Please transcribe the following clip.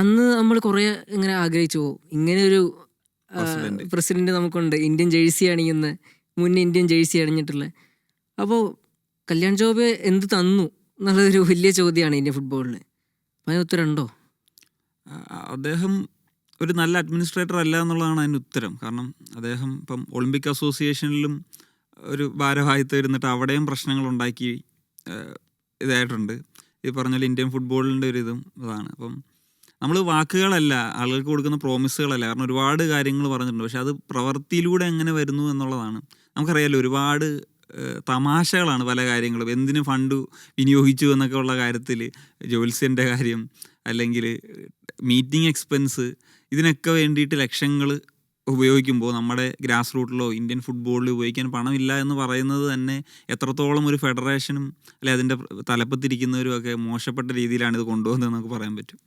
അന്ന് നമ്മൾ കുറേ ഇങ്ങനെ ആഗ്രഹിച്ചു പോകും ഇങ്ങനെ ഒരു പ്രസിഡന്റ്. നമുക്കുണ്ട്. ഇന്ത്യൻ ജേഴ്സി അണിയുന്ന മുൻ ഇന്ത്യൻ ജേഴ്സി അണിഞ്ഞിട്ടുള്ള. അപ്പോൾ കല്യാൺ ജോബ് എന്ത് തന്നു എന്നുള്ളതൊരു വലിയ ചോദ്യമാണ് ഇന്ത്യൻ ഫുട്ബോളിൽ അതിന് ഉത്തരമുണ്ടോ? അദ്ദേഹം ഒരു നല്ല അഡ്മിനിസ്ട്രേറ്റർ അല്ല എന്നുള്ളതാണ് അതിന് ഉത്തരം. കാരണം അദ്ദേഹം ഇപ്പം ഒളിമ്പിക് അസോസിയേഷനിലും ഒരു ഭാരവാഹിത്വം ഇരുന്നിട്ട് അവിടെയും പ്രശ്നങ്ങൾ ഉണ്ടാക്കി ഇതായിട്ടുണ്ട്. ഈ പറഞ്ഞ ഇന്ത്യൻ ഫുട്ബോളിന്റെ ഒരു ഇതും അതാണ്. അപ്പം നമ്മൾ വാക്കുകളല്ല ആളുകൾക്ക് കൊടുക്കുന്ന പ്രോമിസുകളല്ല കാരണം ഒരുപാട് കാര്യങ്ങൾ പറഞ്ഞിട്ടുണ്ട്. പക്ഷെ അത് പ്രവൃത്തിയിലൂടെ എങ്ങനെ വരുന്നു എന്നുള്ളതാണ്. നമുക്കറിയാലോ ഒരുപാട് തമാശകളാണ് പല കാര്യങ്ങളും. എന്തിനു ഫണ്ട് വിനിയോഗിച്ചു എന്നൊക്കെ ഉള്ള കാര്യത്തിൽ ജോത്സ്യന്റെ കാര്യം അല്ലെങ്കിൽ മീറ്റിംഗ് എക്സ്പെൻസ് ഇതിനൊക്കെ വേണ്ടിയിട്ട് ലക്ഷങ്ങൾ ഉപയോഗിക്കുമ്പോൾ നമ്മുടെ ഗ്രാസ് റൂട്ടിലോ ഇന്ത്യൻ ഫുട്ബോളിൽ ഉപയോഗിക്കാൻ പണമില്ല എന്ന് പറയുന്നത് തന്നെ എത്രത്തോളം ഒരു ഫെഡറേഷനും അല്ലെ അതിന്റെ തലപ്പത്തിരിക്കുന്നവരും ഒക്കെ മോശപ്പെട്ട രീതിയിലാണ് ഇത് കൊണ്ടുപോകുന്നത് നമുക്ക് പറയാൻ പറ്റും.